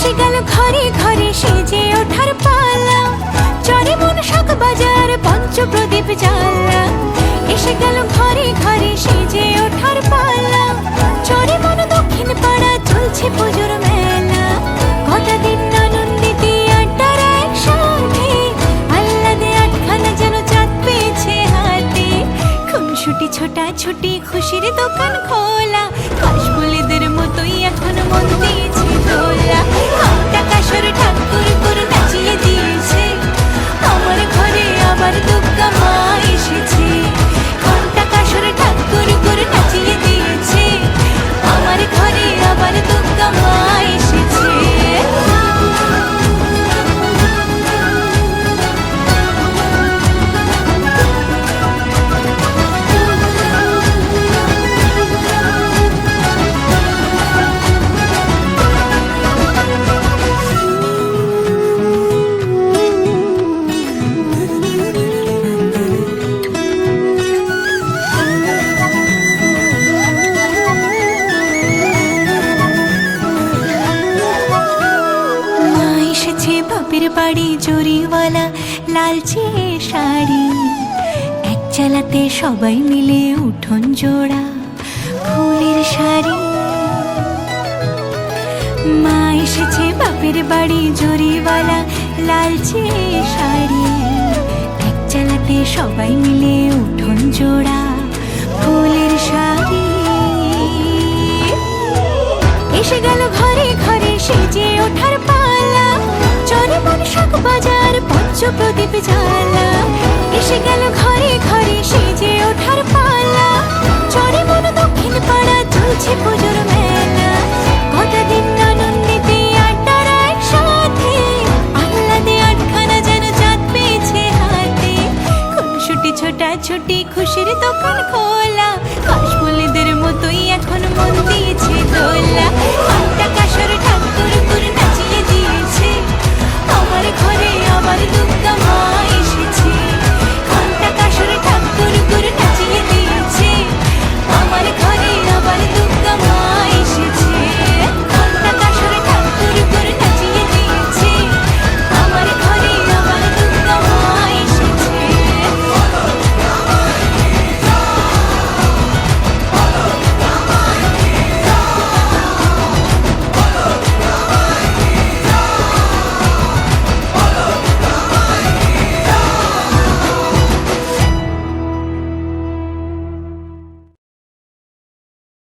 হাসি গান ঘরে ঘরে সেজে ওঠার পালা। চরে মন শাক বাজার পঞ্চ প্রদীপ জ্বালা। এসে গেল ঘরে ঘরে সেজে ওঠার পালা। চরে মন দক্ষিণ পাড়া চলছে পুজোর মেলা। কটা দিন আনন্দিতে আড্ডার একসাথে আল্লাদে আটখানা যেন চাঁদ পেয়েছে হাতে। খুনসুটি ছোটা ছুটি খুশির দোকান খোল এসেছে বাপের বাড়ি জরিওয়ালা লালচে শাড়ি। এক চালাতে সবাই মিলে উঠোন জোড়া ফুলের শাড়ি। মা এসেছে বাপের বাড়ি জরিওয়ালা লালচে শাড়ি। এক চালাতে সবাই মিলে উঠোন জোড়া ফুলের শাড়ি। এসে গেল ঘরে পঞ্চ প্রদীপ জ্বালা। এসে গেল ঘরে ঘরে সেজে ওঠার পালা। চরে মন দক্ষিণ পাড়া চলছে পুজোর মেলা। কটা ছোটা ছুটি খুশির দোকান খোলা